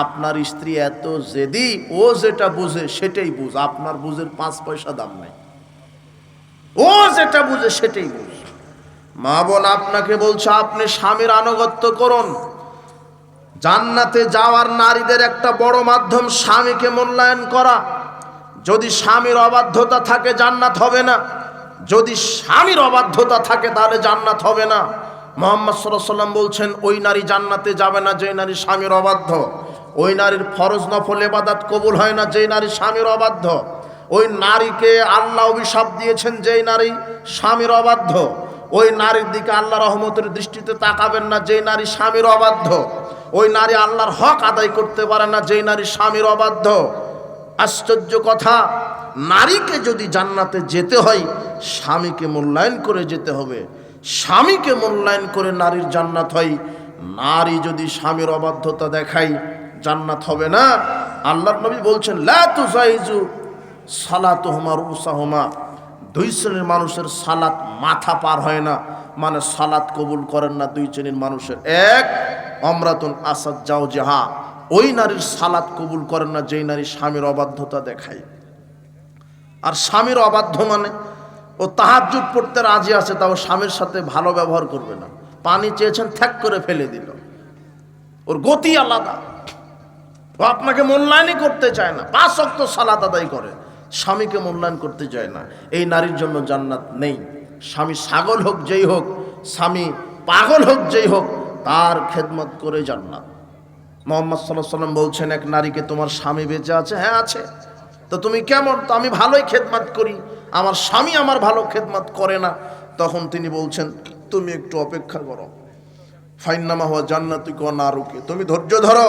আপনার স্ত্রী এত জেদি, ও যেটা বুঝে সেটাই বুঝ। আপনার বুঝের পাঁচ পয়সা দাম নেই। ও যেটা বুঝে সেটাই বুঝ। মা বোন আপনাকে বলছে, আপনি স্বামীর আনুগত্য করুন। জান্নাতে যাওয়ার নারীদের একটা বড় মাধ্যম স্বামীকে মূল্যায়ন করা। যদি স্বামীর অবাধ্যতা থাকে, জান্নাত হবে না। যদি স্বামীর অবাধ্যতা থাকে, তাহলে জান্নাত হবে না। মোহাম্মদ সাল্লাম বলছেন, ওই নারী জান্নাতে যাবে না, যে নারী স্বামীর অবাধ্য। ওই নারীর ফরজ নফল এবাদাত কবুল হয় না, যেই নারী স্বামীর অবাধ্য। ওই নারীকে আল্লাহ অভিশাপ দিয়েছেন, যেই নারী স্বামীর অবাধ্য। ওই নারীর দিকে আল্লাহ রহমতের দৃষ্টিতে তাকাবেন না, যেই নারী স্বামীর অবাধ্য। ওই নারী আল্লাহর হক আদায় করতে পারে না, যেই নারী স্বামীর অবাধ্য। আশ্চর্য কথা, নারীকে যদি জান্নাতে যেতে হয়, স্বামীকে মূল্যায়ন করে যেতে হবে। স্বামীকে মূল্যায়ন করে নারীর জান্নাত হয়। নারী যদি স্বামীর অবাধ্যতা দেখায় জান্নাত হবে না। আল্লাহর নবী বলছেন সালাতুহুমা রুসাহুমা। দুই শ্রেণির মানুষের সালাত মাথা পার হয় না। মানে সালাত কবুল করেন না দুই শ্রেণির মানুষের। এক, অমরাতুন আসাদ যাও যাহা ওই নারীর সালাত কবুল করেন না যেই নারী স্বামীর অবাধ্যতা দেখায়। আর স্বামীর অবাধ্য মানে ও তাহাজুদ পড়তে রাজি আছে, তাও স্বামীর সাথে ভালো ব্যবহার করবে না। পানি চেয়েছেন থ্যাক করে ফেলে দিল। ওর গতি আলাদা। ও আপনাকে মূল্যায়নই করতে চায় না। পাঁচ অক্ত সালাত আদায় করে। স্বামীকে মূল্যায়ন করতে চায় না। এই নারীর জন্য জান্নাত নেই। স্বামী ছাগল হোক, যেই হোক, স্বামী পাগল হোক, যেই হোক, তার খেদমত করে জান্নাত। মোহাম্মদ সাল্লাহ সাল্লাম বলছেন, এক নারীকে তোমার স্বামী বেঁচে আছে? হ্যাঁ আছে। তো তুমি কেমন? তো আমি ভালোই খেদমাত করি। আমার স্বামী আমার ভালো খেদমাত করে না। তখন তিনি বলছেন, তুমি একটু অপেক্ষা করো। ফাইনামা হওয়া জান্নাতি কো না রুকে তুমি ধৈর্য ধরো,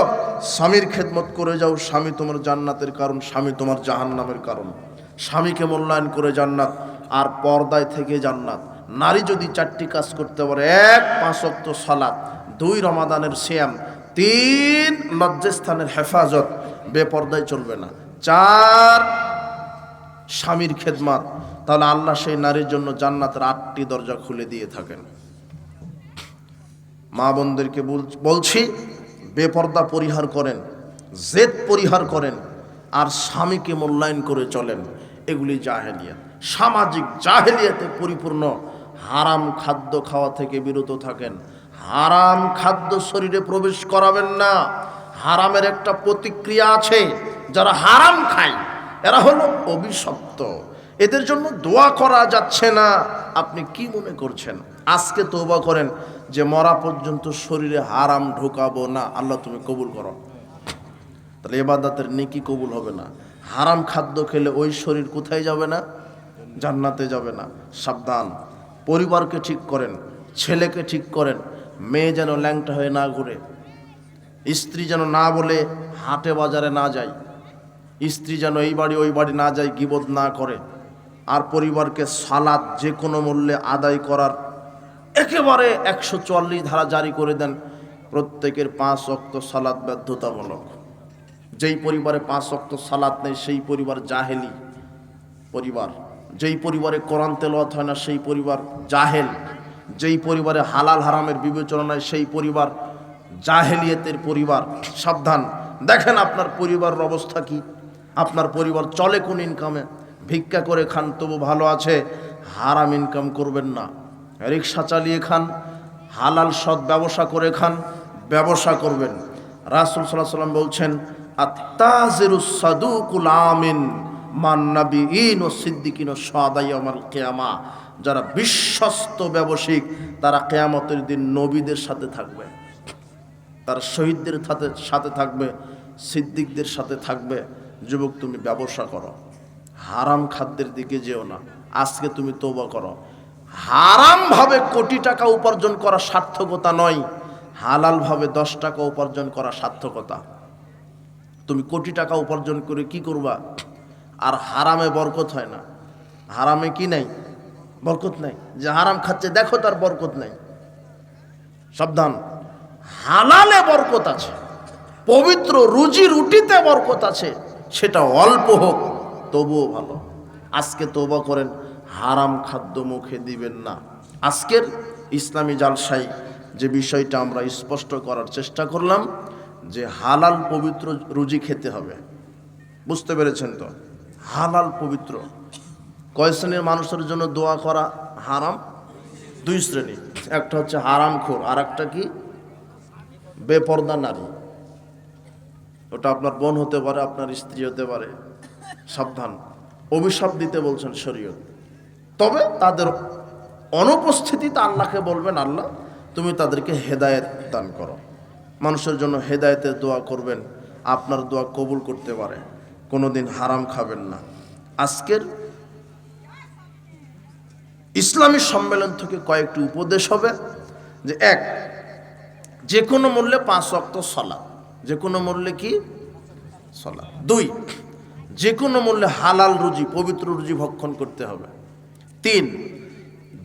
স্বামীর খেদমত করে যাও, স্বামী তোমার জান্নাতের কারণ, স্বামী তোমার জাহান্নামের কারণ। স্বামীকে মূল্যায়ন করে জান্নাত, আর পর্দায় থেকে জান্নাত। নারী যদি চারটি কাজ করতে পারে, এক পাঁচক্ত সালাত, দুই, রমাদানের শ্যাম তিন, লজ্জাস্থানের হেফাজত, বেপর্দায় চলবে না। চার, স্বামীর খেদমাত। তাহলে আল্লাহ সেই নারীর জন্য জান্নাতের আটটি দরজা খুলে দিয়ে থাকেন। মা বোনদেরকে বল- বলছি, বেপর্দা পরিহার করেন, জেদ পরিহার করেন, আর স্বামীকে মূল্যায়ন করে চলেন। এগুলি জাহেলিয়াত। সামাজিক জাহেলিয়াতে পরিপূর্ণ। হারাম খাদ্য খাওয়া থেকে বিরত থাকেন। হারাম খাদ্য শরীরে প্রবেশ করাবেন না। হারামের একটা প্রতিক্রিয়া আছে। যারা হারাম খায়, এরা হলো অভিশপ্ত। এদের জন্য দোয়া করা যাচ্ছে না। আপনি কি মনে করছেন? আজকে তৌবা করেন যে মরা পর্যন্ত শরীরে হারাম ঢোকাবো না। আল্লাহ তুমি কবুল করো। তাহলে এবাদাতের নেকি কবুল হবে না। হারাম খাদ্য খেলে ওই শরীর কোথায় যাবে না? জান্নাতে যাবে না। সাবধান। পরিবারকে ঠিক করেন, ছেলেকে ঠিক করেন। মেয়ে যেন ল্যাংটা হয়ে না ঘুরে। স্ত্রী যেন না বলে হাটে বাজারে না যায়। স্ত্রী যেন এই বাড়ি ওই বাড়ি না যায় গিবোধ না করে। আর পরিবারকে সালাদ যে কোনো মূল্যে আদায় করার একেবারে একশো চুয়াল্লিশ ধারা জারি করে দেন প্রত্যেকের পাঁচ অক্ত সালাদ বাধ্যতামূলক। যেই পরিবারে পাঁচ অক্ত সালাদ নেই, সেই পরিবার জাহেলি পরিবার। যেই পরিবারে কোরআন তেলাওয়াত হয় না, সেই পরিবার জাহেল। যেই পরিবারে হালাল হারামের বিবেচনা নাই, সেই পরিবার জাহেলিয়তের পরিবার। সাবধান। দেখেন আপনার পরিবারের অবস্থা কি? আপনার পরিবার চলে কোন ইনকামে ভিক্ষা করে খান, তবু ভালো আছে, হারাম ইনকাম করবেন না। রিক্সা চালিয়ে খান, হালাল সৎ ব্যবসা করে খান, ব্যবসা করবেন। রাসুল সাল্লাহ সাল্লাম বলছেন আমিন মান্নাবিহীন ও ও কেয়ামা। যারা বিশ্বস্ত ব্যবসায়িক, তারা কেয়ামতের দিন নবীদের সাথে থাকবে। তারা শহীদদের সাথে সাথে থাকবে, সিদ্দিকদের সাথে থাকবে। যুবক, তুমি ব্যবসা করো। হারাম খাদ্যের দিকে যেও না। আজকে তুমি তৌবা করো। হারামভাবে কোটি টাকা উপার্জন করা সার্থকতা নয়। হালালভাবে দশ টাকা উপার্জন করা সার্থকতা। তুমি কোটি টাকা উপার্জন করে কি করবা? আর হারামে বরকত হয় না। হারামে কি নাই? বরকত নাই। যে হারাম খাচ্ছে, দেখো তার বরকত নাই। সাবধান। হালালে বরকত আছে। পবিত্র রুজি রুটিতে বরকত আছে। সেটা অল্প হোক। তবুও ভালো। আজকে তৌবা করেন, হারাম খাদ্য মুখে দিবেন না। আজকের ইসলামী জালসাই যে বিষয়টা আমরা স্পষ্ট করার চেষ্টা করলাম, যে হালাল পবিত্র রুজি খেতে হবে। বুঝতে পেরেছেন তো? হালাল পবিত্র। কয় শ্রেণির মানুষের জন্য দোয়া করা হারাম? দুই শ্রেণি। একটা হচ্ছে হারাম খোর আর একটা কি? বেপর্দা নারী। ওটা আপনার বোন হতে পারে, আপনার স্ত্রী হতে পারে। সাবধান। অভিশাপ দিতে বলছেন শরীয়ত। তবে তাদের অনুপস্থিতিতে আল্লাহকে বলবেন, আল্লাহ, তুমি তাদেরকে হেদায়েত দান করো। মানুষের জন্য হেদায়েতের দোয়া করবেন, আপনার দোয়া কবুল করতে পারে। কোনোদিন হারাম খাবেন না। আজকের ইসলামী সম্মেলন থেকে কয়েকটি উপদেশ হবে। যে এক, যে কোনো মূল্যে পাঁচ অক্ত সলা যে কোনো মূল্যে কি? সলা দুই যে কোনো মূল্যে হালাল রুজি, পবিত্র রুজি ভক্ষণ করতে হবে। তিন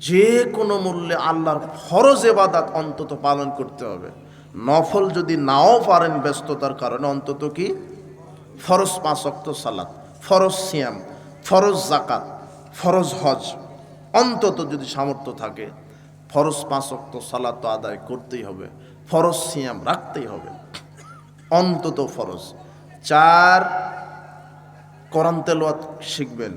যে কোনো মূল্যে আল্লাহর ফরজ এবাদাত অন্তত পালন করতে হবে। নফল যদি নাও পারেন ব্যস্ততার কারণে, অন্তত কি? ফরজ পাঁচ অক্ত সালাত, ফরজ সিয়াম, ফরজ জাকাত ফরজ হজ, অন্তত যদি সামর্থ্য থাকে, ফরজ পাঁচ অক্ত সালাত তো আদায় করতেই হবে, ফরজ সিয়াম রাখতেই হবে। অন্তত ফরজ। চার কোরআন তেলোয়াত শিখবেন।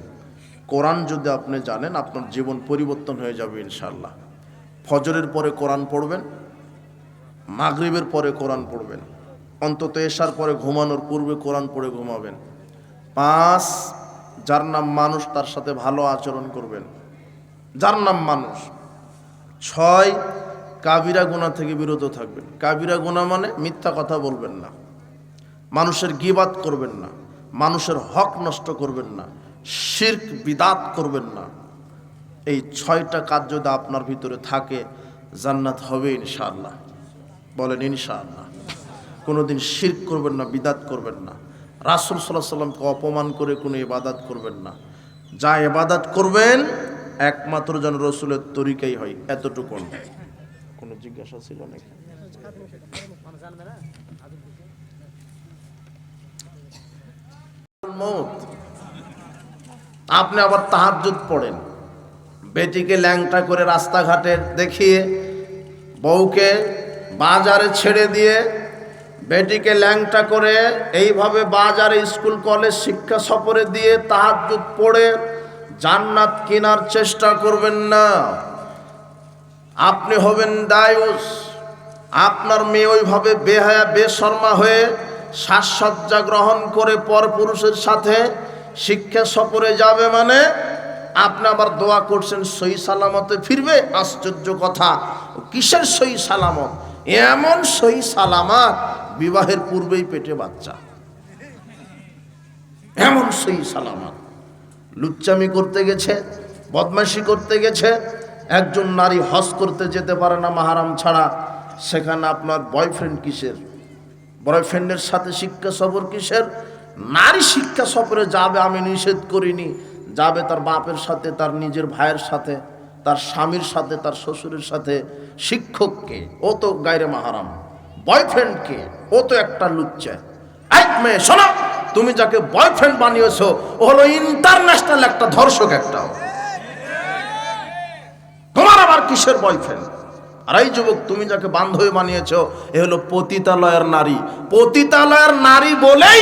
কোরআন যদি আপনি জানেন, আপনার জীবন পরিবর্তন হয়ে যাবে ইনশাল্লাহ ফজরের পরে কোরআন পড়বেন, মাগরিবের পরে কোরআন পড়বেন, অন্তত এসার পরে ঘুমানোর পূর্বে কোরআন পড়ে ঘুমাবেন। পাঁচ, যার নাম মানুষ তার সাথে ভালো আচরণ করবেন। যার নাম মানুষ। ছয়, কাবিরা গোনা থেকে বিরত থাকবেন। কাবিরা গুণা মানে মিথ্যা কথা বলবেন না। মানুষের গিবাত করবেন না। মানুষের হক নষ্ট করবেন না, শির্ক, বিদাত করবেন না। এই ছয়টা কাজ যদি আপনার ভিতরে থাকে, জান্নাত হবে ইনশাআল্লাহ। বলেন ইনশাআল্লাহ। কোনোদিন শির্ক করবেন না, বিদাত করবেন না। রাসুল সাল্লাহ সাল্লামকে অপমান করে কোনো ইবাদাত করবেন না। যা ইবাদাত করবেন, একমাত্র যেন রসুলের তরিকাই হয়, এতটুকু। কোনো জিজ্ঞাসা ছিল নাকি? মৌত। আপনি আবার তাহাজ্জুদ পড়েন। বেটিকে ল্যাংটা করে রাস্তাঘাটে দেখিয়ে বউকে বাজারে ছেড়ে দিয়ে বেটিকে ল্যাংটা করে এইভাবে বাজারে স্কুল, কলেজ, শিক্ষা সফরে দিয়ে তাহাজ্জুদ পড়ে জান্নাত কেনার চেষ্টা করবেন না। আপনি হবেন দায়ুস। আপনার মেয়ে ওইভাবে বেহায়া, বেশর্মা হয়ে সাজসজ্জা গ্রহণ করে পর পুরুষের সাথে শিক্ষা সফরে যাবে মানে আপনি আবার দোয়া করছেন, সই সালামতে ফিরবে? আশ্চর্য কথা। কিসের সই সালামত? এমন সই সালামাত, বিবাহের পূর্বেই পেটে বাচ্চা। এমন সই সালামাত। লুচ্চামি করতে গেছে, বদমাশি করতে গেছে, একজন নারী হজ করতে যেতে পারে না মাহারাম ছাড়া, সেখানে আপনার বয়ফ্রেন্ড কিসের? বয়ফ্রেন্ডের সাথে শিক্ষা সফর কিসের? নারী শিক্ষা সফরে যাবে আমি নিষেধ করিনি। যাবে তার বাপের সাথে, তার নিজের ভাইয়ের সাথে, তার স্বামীর সাথে, তার শ্বশুরের সাথে। শিক্ষককে ও তো গায়রে মাহারাম। বয়ফ্রেন্ডকে ও তো একটা লুচ্চা। এক মেয়ে, শোনো, তুমি যাকে বয়ফ্রেন্ড বানিয়েছো, ও হলো ইন্টারন্যাশনাল একটা ধর্ষক একটা তোমার আবার কিসের বয়ফ্রেন্ড? আর এই যুবক, তুমি যাকে বান্ধবী বানিয়েছ, এ হলো পতিতালয়ের নারী। পতিতালয়ের নারী বলেই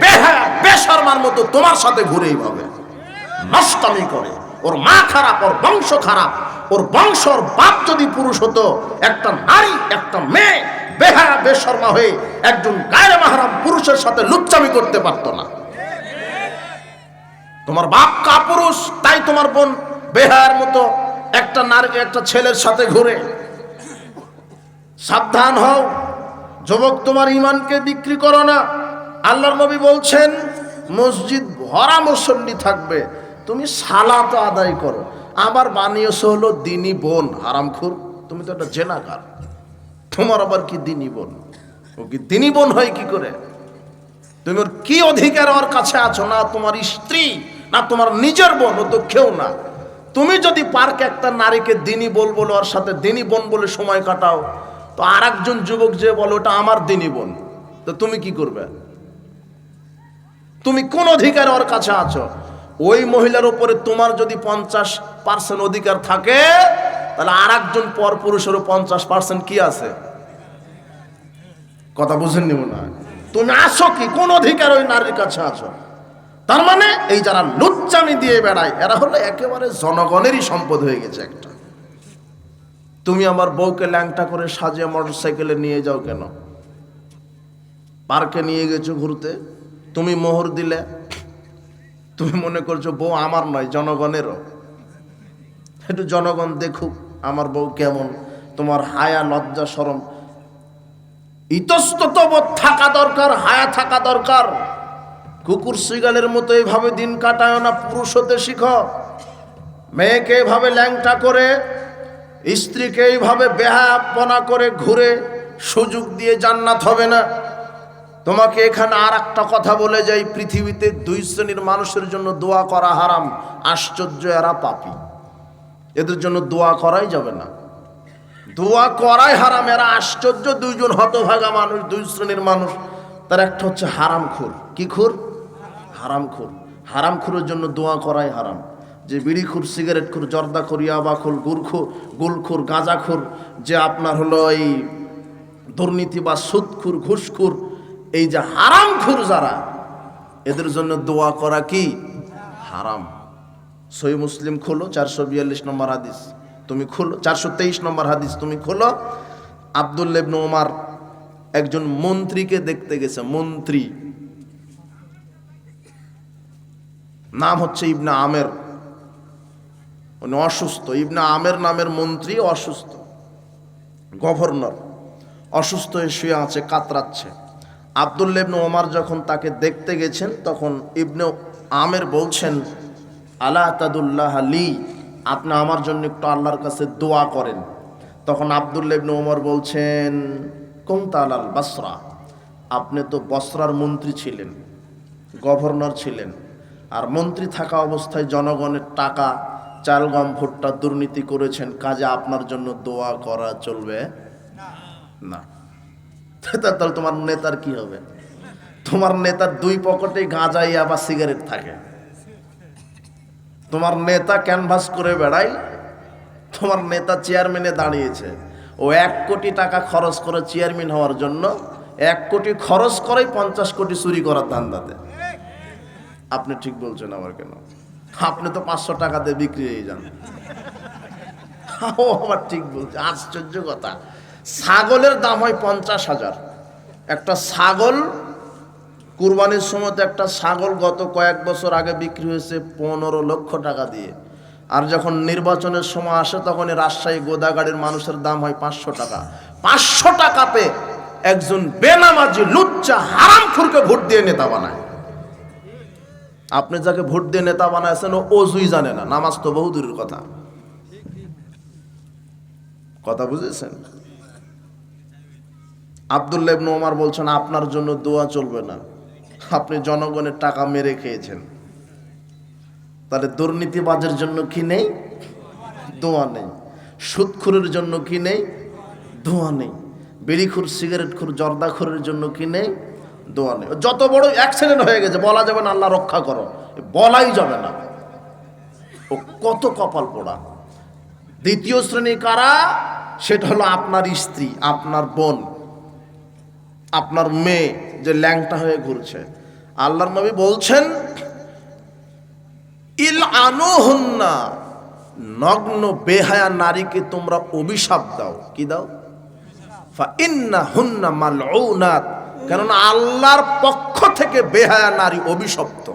বেহা, বেশর্মার মতো তোমার সাথে ঘুরে এইভাবে নষ্টমি করে। ওর মা খারাপ, ওর বংশ খারাপ। ওর বংশ, ওর বাপ যদি পুরুষ হতো, একটা নারী, একটা মেয়ে বেহা, বেশর্মা হয়ে একজন গায়ে মাহারাম পুরুষের সাথে লুচ্চামি করতে পারতো না। তোমার বাপ কাপুরুষ, তাই তোমার বোন বেহার মতো একটা নারী একটা ছেলের সাথে ঘুরে সাবধান হও। যুবক, তোমার ইমানকে বিক্রি করো না। আল্লাহর নবী বলছেন, মসজিদ ভরা মুসল্লি থাকবে। তুমি সালাত আদায় করো। আবার বানিয়েছো হলো দিনী বোন, হারামখুর। তুমি তো একটা জেনাকার। তোমার আবার কি দিনী বোন? ও কি দিনী বোন হয় কি করে? তুমি ওর কি অধিকার ওর কাছে আছো? না তোমার স্ত্রী, না তোমার নিজের বোন, ও তো কেউ না। তুমি যদি পার্কে একটা নারীকে দিনী বল বলে, ওর সাথে দিনী বোন বলে সময় কাটাও তো আর একজন যুবক যে বলে, ওটা আমার দিনী বোন। তো তুমি কি করবে? তুমি কোন অধিকার ওর কাছে আছো? ওই মহিলার উপরে তোমার যদি পঞ্চাশ পার্সেন্ট অধিকার থাকে, তাহলে আর একজন পর পুরুষেরও পঞ্চাশ পার্সেন্ট কি আছে? কথা বুঝেননি মনে না। তুমি আসো কি? কোন অধিকার ওই নারীর কাছে আছো? তার মানে এই যারা লুচ্চামি দিয়ে বেড়ায়, এরা হলো একেবারে জনগণেরই সম্পদ হয়ে গেছে একটা। তুমি আমার বউকে ল্যাংটা করে সাজিয়ে মোটর সাইকেলে নিয়ে যাও কেন? পার্কে নিয়ে গেছো ঘুরতে? তুমি মোহর দিলে? তুমি মনে করছ বউ আমার নয়, জনগণেরও। একটু জনগণ দেখুক আমার বউ কেমন। তোমার হায়া, লজ্জা সরম ইতস্তত থাকা দরকার, হায়া থাকা দরকার। কুকুর সিগালের মতো এইভাবে দিন কাটায় না পুরুষ হতে শিখো মেয়েকে এভাবে ল্যাংটা করে স্ত্রীকে এইভাবে বেহাপনা করে ঘুরে সুযোগ দিয়ে জান্নাত হবে না। তোমাকে এখানে আর একটা কথা বলে যাই, পৃথিবীতে দুই শ্রেণির মানুষের জন্য দোয়া করা হারাম, আশ্চর্য এরা পাপি। এদের জন্য দোয়া করাই যাবে না। দোয়া করাই হারাম, এরা আশ্চর্য, দুইজন হতভাগা মানুষ, দুই শ্রেণির মানুষ। তার একটা হচ্ছে হারাম খুর কি খুর? হারাম খুর হারাম খুরের জন্য দোয়া করাই হারাম। যে বিড়ি খুর, সিগারেট খুর, জর্দা খুর, ইয়াবা খুর গুরখুর গুলখুর গাঁজাখুর যে আপনার হলো এই দুর্নীতি বা সুদখুর ঘুষখুর এই যে হারাম খুর যারা, এদের জন্য দোয়া করা কি? হারাম। সই মুসলিম খোলো, চারশো বিয়াল্লিশ নম্বর হাদিস। তুমি খোলো, চারশো তেইশ নম্বর হাদিস তুমি খোলো। আবদুল্লেবন ওমার একজন মন্ত্রীকে দেখতে গেছে, মন্ত্রী। নাম হচ্ছে ইবনা আমের। উনি অসুস্থ, ইবনা আমের নামের মন্ত্রী অসুস্থ, গভর্নর, অসুস্থ হয়ে শুয়ে আছে, কাতরাচ্ছে। আবদুল্লা ইবনে ওমার যখন তাকে দেখতে গেছেন, তখন ইবনে আমের বলছেন আল্লাহ তাদুল্লাহ আলী আপনি আমার জন্য একটু আল্লাহর কাছে দোয়া করেন। তখন আবদুল্লা ইবনে ওমর বলছেন আলাল বাসরা, আপনি তো বসরার মন্ত্রী ছিলেন, গভর্নর ছিলেন, আর মন্ত্রী থাকা অবস্থায় জনগণের টাকা চাল গম ভুট্টা দুর্নীতি করেছেন, কাজে আপনার জন্য দোয়া করা চলবে? না। তাহলে তোমার নেতার কি হবে? তোমার নেতার দুই পকেটে গাঁজাই আবার সিগারেট থাকে। তোমার নেতা ক্যানভাস করে বেড়াই তোমার নেতা চেয়ারম্যানে দাঁড়িয়েছে। ও এক কোটি টাকা খরচ করে চেয়ারম্যান হওয়ার জন্য এক কোটি খরচ করেই পঞ্চাশ কোটি চুরি করার ধান্দাতে। আপনি ঠিক বলছেন আবার কেন? আপনি তো পাঁচশো টাকা দিয়ে বিক্রি হয়ে যান। ও আবার ঠিক বলছে, আশ্চর্য কথা। ছাগলের দাম হয় পঞ্চাশ হাজার। একটা ছাগল, কুরবানির সময় একটা ছাগল গত কয়েক বছর আগে বিক্রি হয়েছে পনেরো লক্ষ টাকা দিয়ে। আর যখন নির্বাচনের সময় আসে তখন রাজশাহী গোদাগাড়ির মানুষের দাম হয় পাঁচশো টাকা। পাঁচশো টাকাতে একজন বেনামাজি, লুচ্চা, হারামখুরকে ভোট দিয়ে নেতা বানায়। আপনি যাকে ভোট দিয়ে নেতা বানাইছেন, ও অজুই জানে না। নামাজ তো বহু দূরের কথা। কথা বুঝেছেন? আবদুল্লাহ ইবনে ওমর বলছেন, আপনার জন্য দোয়া চলবে না। আপনি জনগণের টাকা মেরে খেয়েছেন। তাহলে দুর্নীতিবাজের জন্য কি নেই? দোয়া নেই। সুদখুরের জন্য কি নেই? দোয়া নেই। বিড়িখুর, সিগারেটখুর, জর্দাখুরের জন্য কি নেই? দোয়া নেই। যত বড় অ্যাক্সিডেন্ট হয়ে গেছে, বলা যাবে না আল্লাহ রক্ষা করো। বলাই যাবে না। ও কত কপাল পোড়া। দ্বিতীয় শ্রেণি কারা? সেটা হলো আপনার স্ত্রী, আপনার বোন, আপনার মেয়ে যে ল্যাংটা হয়ে ঘুরছে। আল্লাহর নবী বলছেন, ইল আনো হন্না নগ্ন বেহায়া নারীকে তোমরা অভিশাপ দাও। কি দাও? ফা ইন্না হুন্না মালউনাত কেননা আল্লাহর পক্ষ থেকে বেহায়া নারী অভিশপ্ত।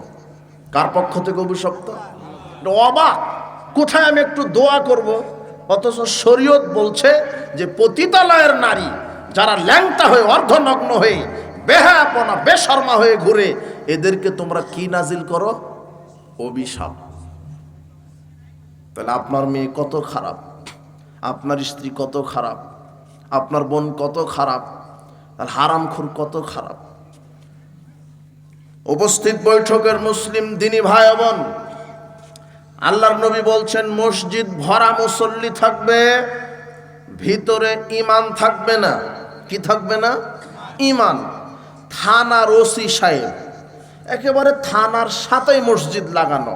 কার পক্ষ থেকে অভিশপ্ত? অবাক। কোথায় আমি একটু দোয়া করব? অথচ শরীয়ত বলছে যে পতিতালয়ের নারী যারা ল্যাংটা হয়ে অর্ধনগ্ন হয়ে, বেহায়াপনা, বেশর্মা হয়ে ঘুরে, এদেরকে তোমরা কি নাজিল করো? অভিশাপ। তাহলে আপনার মেয়ে কত খারাপ? আপনার স্ত্রী কত খারাপ? আপনার বোন কত খারাপ? আর হারামখুর কত খারাপ। উপস্থিত বৈঠকের মুসলিম দিনী ভাই বোন, আল্লাহর নবী বলছেন, মসজিদ ভরা মুসল্লি থাকবে, ভিতরে ইমান থাকবে না। কি থাকবে না? ইমান। থানার ওসি সাহেব, একেবারে থানার সাথেই মসজিদ লাগানো।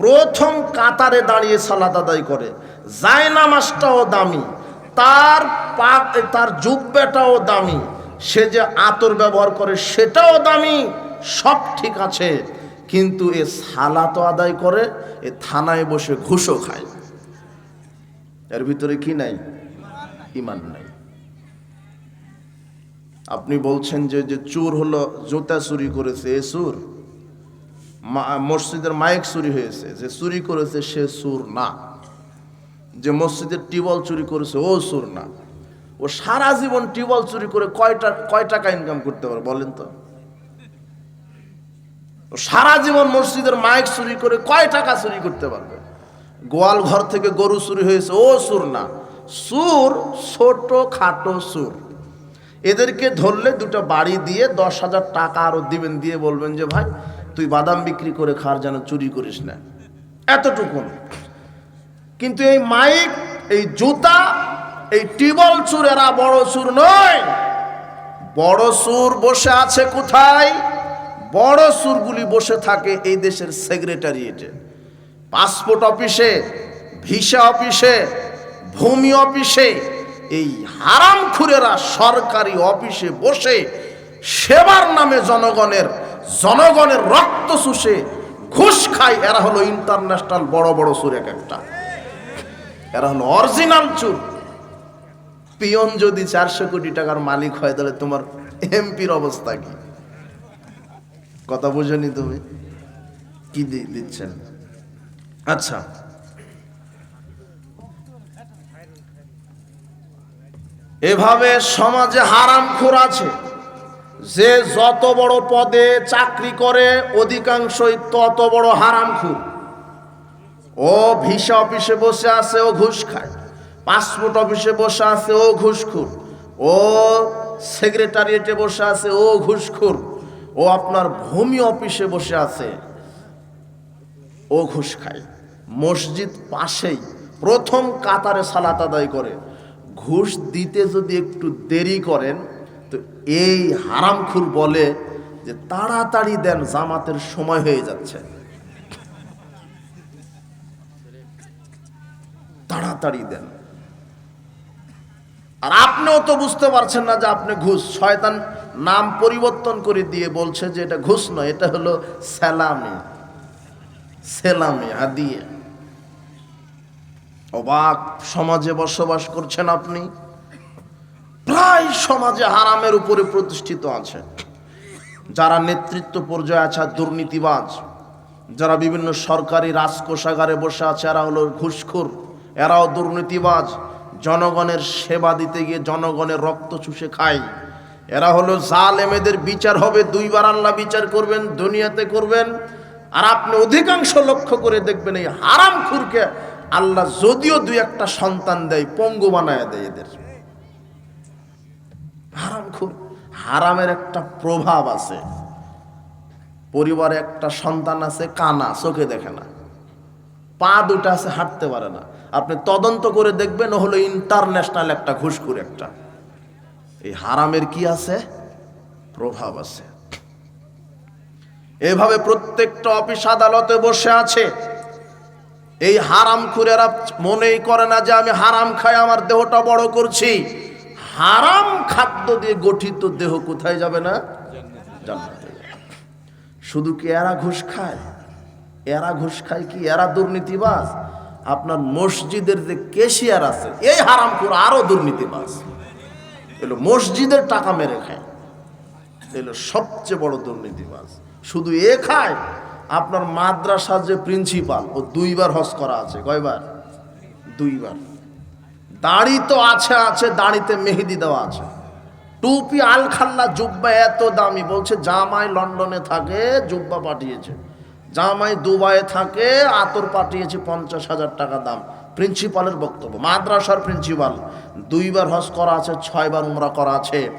প্রথম কাতারে দাঁড়িয়ে সালাদ আদায় করে। জায়নামাজটাও দামি, তার পা তার জুব্বেটাও দামি। সে যে আতর ব্যবহার করে সেটাও দামি, সব ঠিক আছে। কিন্তু এ সালা তো আদায় করে, এ থানায় বসে ঘুষও খায়। এর ভিতরে কি নাই? ইমান নাই। আপনি বলছেন যে যে চোর হলো, জুতা চুরি করেছে, এ চোর। মসজিদের মাইক চুরি হয়েছে, যে চুরি করেছে সে সুর না। যে মসজিদের টিউবওয়েল চুরি করেছে, ও সুর না। ও সারা জীবন টিউবওয়েল চুরি করে কয়টা, কয় টাকা ইনকাম করতে পারে বলেন তো? সারা জীবন মসজিদের মাইক চুরি করে কয় টাকা চুরি করতে পারবে? গোয়াল ঘর থেকে গরু চুরি হয়েছে, ও সুর না। সুর ছোট খাটো সুর এদেরকে ধরলে দুটো বাড়ি দিয়ে দশ হাজার টাকা আরও দিবেন, দিয়ে বলবেন যে, ভাই, তুই বাদাম বিক্রি করে খার যেন চুরি করিস না। এতটুকুন। কিন্তু এই মাইক, এই জুতা এই টিবল চুর এরা বড় চুর নয়। বড় সুর বসে আছে কোথায়? বড় সুরগুলি বসে থাকে এই দেশের সেক্রেটারিয়েটে। পাসপোর্ট অফিসে, ভিসা অফিসে, ভূমি অফিসে, এই হারাম হারামখুরেরা সরকারি অফিসে বসে সেবার নামে জনগণের জনগণের রক্ত শুষে ঘুষ খায়। এরা হলো ইন্টারন্যাশনাল বড় বড় সুর এক একটা। এরা হলো অরিজিনাল চুর। পিয়ন যদি চারশো কোটি টাকার মালিক হয়, তাহলে তোমার এমপির অবস্থা কি? কথা বুঝনি তুমি? কি দিচ্ছেন? আচ্ছা। এভাবে সমাজে হারামখোর আছে, যে যত বড় পদে চাকরি করে, অধিকাংশই তত বড় হারামখোর। ও ভিসা অফিসে বসে আছে, ও ঘুষ খায়। পাসপোর্ট অফিসে বসে আছে, ও ঘুষখুর। ও সেক্রেটারিয়েটে বসে আছে, ও ঘুষখুর। ও আপনার ভূমি অফিসে বসে আছে, ও ঘুষ খায়। মসজিদ পাশেই, প্রথম কাতারে সালাত আদায় করে। ঘুষ দিতে যদি একটু দেরি করেন, তো এই হারামখুর বলে যে তাড়াতাড়ি দেন, জামাতের সময় হয়ে যাচ্ছে। তাড়াতাড়ি দেন। আর আপনিও তো বুঝতে পারছেন না যে আপনি ঘুষ, শয়তান নাম পরিবর্তন করে দিয়ে বলছে যে এটা ঘুষ নয়, এটা হলো সালামি। সেলামি, হাদিয়ে। অবাক সমাজে বসবাস করছেন আপনি। প্রায় সমাজে হারামের উপরে প্রতিষ্ঠিত আছে। যারা নেতৃত্ব পর্যায়ে আছে দুর্নীতিবাজ, যারা বিভিন্ন সরকারি রাজকোষাগারে বসে আছে, এরা হলো ঘুষখোর, এরাও দুর্নীতিবাজ। জনগণের সেবা দিতে গিয়ে জনগণের রক্ত চুষে খায়। এরা হলো জালেমেদের বিচার হবে, দুইবার আল্লাহ বিচার করবেন, দুনিয়াতে করবেন। আর আপনি অধিকাংশ লক্ষ্য করে দেখবেন এই হারাম খুরকে আল্লাহ যদিও দুই একটা সন্তান দেয়, পঙ্গু বানায় দেয় এদের। হারাম খুব হারামের একটা প্রভাব আছে। পরিবারে একটা সন্তান আছে, কানা, চোখে দেখে না। পা দুটা আছে, হাঁটতে পারে না। আপনি তদন্ত করে দেখবেন হলো ইন্টারন্যাশনাল একটা ঘুষখুর একটা। এই হারামের কি আছে? প্রভাব আছে। এভাবে প্রত্যেকটা অফিস আদালতে বসে আছে। এই হারাম খুরেরা মনেই করে না যে আমি হারাম খাই, আমার দেহটা বড় করছি। হারাম খাদ্য দিয়ে গঠিত দেহ কোথায় যাবে না? শুধু কি এরা ঘুষ খায়? এরা ঘুষ খায় কি? এরা দুর্নীতিবাজ। আপনার মসজিদের যে কেশিয়ার আছে, এই হারাম খুর আরও দুর্নীতিবাজ। এলো মসজিদের টাকা মেরে খায়। এলো সবচেয়ে বড় দুর্নীতিবাজ। শুধু এ খায়, আপনার মাদ্রাসার যে প্রিন্সিপাল, ও দুইবার হজ করা আছে। কয়বার? দুইবার। দাড়ি তো আছে আছে, দাড়িতে মেহেদি দেওয়া আছে। টুপি আলখাল্লা জুব্বা এত দামি, বলছে জামাই লন্ডনে থাকে, জুব্বা পাঠিয়েছে। জামাই দুবাইয়ে থাকে, আতর পাঠিয়েছে পঞ্চাশ হাজার টাকা দাম। প্রিন্সিপালের বক্তব্য, মাদ্রাসার প্রিন্সিপাল দুইবার হজ করা আছে, ছয়বার উমরা করা আছে।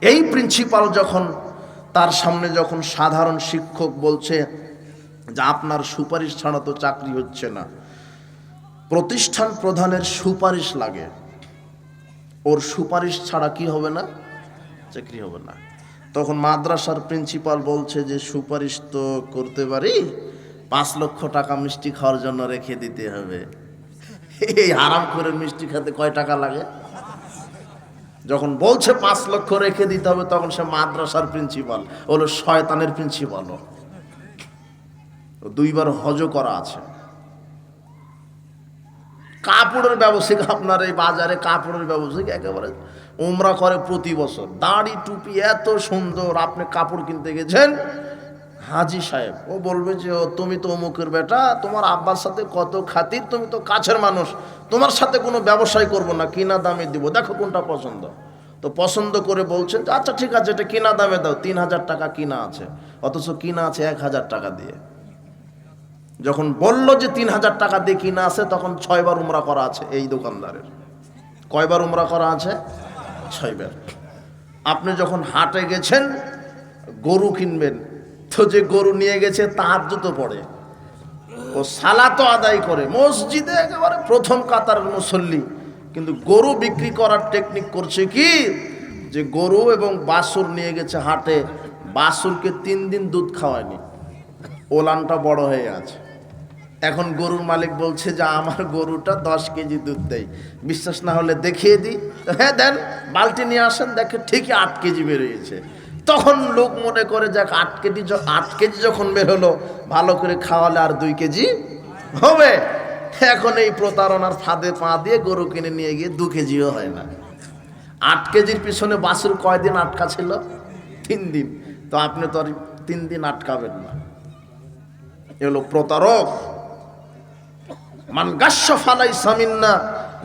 এই প্রিন্সিপাল যখন, তার সামনে যখন সাধারণ শিক্ষক বলছে যে আপনার সুপারিশ ছাড়া তো চাকরি হচ্ছে না। প্রতিষ্ঠান প্রধানের সুপারিশ লাগে। ওর সুপারিশ ছাড়া কি হবে না? চাকরি হবে না। তখন মাদ্রাসার প্রিন্সিপাল বলছে যে, সুপারিশ তো করতে পারি, পাঁচ লক্ষ টাকা মিষ্টি খাওয়ার জন্য রেখে দিতে হবে। এই হারাম করে মিষ্টি খেতে কয় টাকা লাগে? যখন বলছে পাঁচ লক্ষ রেখে দিতে হবে, তখন সে মাদ্রাসার প্রিন্সিপাল হলো শয়তানের প্রিন্সিপাল। দুইবার হজ করা আছে। কাপড়ের ব্যবসায়িক, আপনার এই বাজারে কাপড়ের ব্যবসায়িক একেবারে উমরা করে প্রতি বছর। দাড়ি, টুপি এত সুন্দর, আপনি কাপড় কিনতে গেছেন? হাজি সাহেব, ও বলবে যে, ও, তুমি তো অমুকের বেটা, তোমার আব্বার সাথে কত খাতির, তুমি তো কাছের মানুষ, তোমার সাথে কোনো ব্যবসায় করব না, কিনা দামে দিব, দেখো কোনটা পছন্দ। তো পছন্দ করে বলছেন আচ্ছা ঠিক আছে, এটা কিনা দামে দাও, তিন হাজার টাকা কিনা আছে, অথচ কিনা আছে এক হাজার টাকা দিয়ে। যখন বলল যে, তিন হাজার টাকা দিয়ে কিনা আছে, তখন ছয়বার উমরা করা আছে এই দোকানদারের। কয়বার উমরা করা আছে? ছয়বার আপনি যখন হাটে গেছেন, গরু কিনবেন, তো যে গরু নিয়ে গেছে, তার জুতো পড়ে। ও সালাতো আদায় করে, মসজিদে একেবারে প্রথম কাতার মুসল্লি। কিন্তু গরু বিক্রি করার টেকনিক করছে কি? যে গরু এবং বাসুর নিয়ে গেছে হাটে বাসুরকে তিন দিন দুধ খাওয়ায়নি। ওলানটা বড় হয়ে আছে। এখন গরুর মালিক বলছে যে, আমার গরুটা দশ কেজি দুধ দেয়। বিশ্বাস না হলে দেখিয়ে দিই। হ্যাঁ দেন, বালতি নিয়ে আসেন দেখে ঠিকই আট কেজি বেরিয়েছে। তখন লোক মনে করে, যাক, আট কেজি আট কেজি যখন বের হলো, ভালো করে খাওয়ালে আর দুই কেজি হবে। এখন এই প্রতারণার ফাঁদে পা দিয়ে গরু কিনে নিয়ে গিয়ে দু কেজিও হয় না। আট কেজির পিছনে বাসুর কয়দিন আটকা ছিল? তিন দিন। তো আপনি তো আর তিন দিন আটকাবেন না। এ হলো প্রতারক। মান গাস্য ফালাই সামিন্না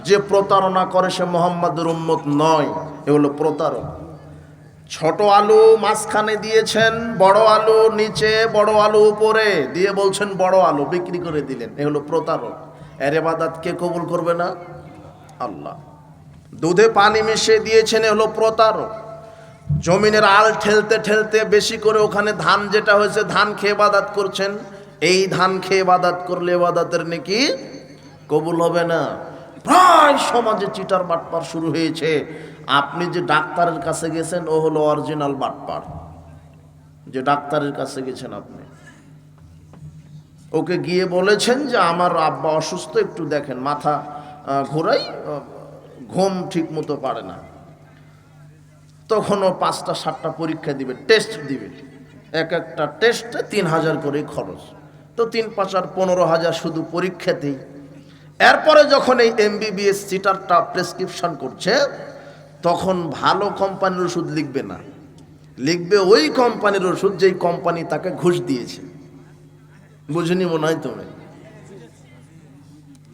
যে প্রতারণা করে সে মোহাম্মদের উম্মত নয়, এ হলো প্রতারক। ছোট আলু মাঝখানে দিয়েছেন, বড় আলু নিচে, বড় আলু উপরে, দিয়ে বলছেন বড় আলু বিক্রি করে দিলেন, এ হলো প্রতারক। এর এবাদাত কে কবুল করবে না? আল্লাহ। দুধে পানি মিশিয়ে দিয়েছেন, এ হলো প্রতারক। জমিনের আল ঠেলতে ঠেলতে বেশি করে ওখানে ধান যেটা হয়েছে, ধান খেয়ে বাদাত করছেন, এই ধান খেয়ে বাদাত করলে বাদাতের নাকি কবুল হবে না। প্রায় সমাজে চিটার বাটপার শুরু হয়েছে। আপনি যে ডাক্তারের কাছে গেছেন, ও হলো অরিজিনাল বাটপার। যে ডাক্তারের কাছে গেছেন আপনি। ওকে গিয়ে বলেছেন যে, আমার আব্বা অসুস্থ, একটু দেখেন, মাথা ঘোরাই ঘুম ঠিক মতো পারে না। তখন ও পাঁচটা, সাতটা পরীক্ষা দিবে, টেস্ট দিবে। এক একটা টেস্টে তিন হাজার করে খরচ। তো তিন পাঁচ আর পনেরো হাজার শুধু পরীক্ষাতেই। এরপরে যখন এই এমবিবিএস সিটারটা প্রেসক্রিপশন করছে, তখন ভালো কোম্পানির ওষুধ লিখবে না। লিখবে ওই কোম্পানির ওষুধ যেই কোম্পানি তাকে ঘুষ দিয়েছে। বুঝিনি মনে হয় তুমি?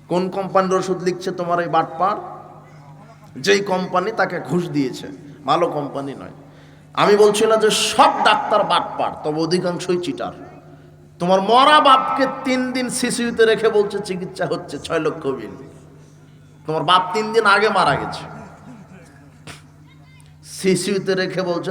কোন কোম্পানির ওষুধ লিখছে তোমার এই বাটপার? যেই কোম্পানি তাকে ঘুষ দিয়েছে। ভালো কোম্পানি নয়। আমি বলছি না যে সব ডাক্তার বাটপার, তবে অধিকাংশই চিটার তোমার মরা বাপকে তিন দিন শিশুতে রেখে বলছে চিকিৎসা হচ্ছে, ছয় লক্ষ বিল। তোমার বাপ তিন দিন আগে মারা গেছে। শিশুতে রেখে বলছে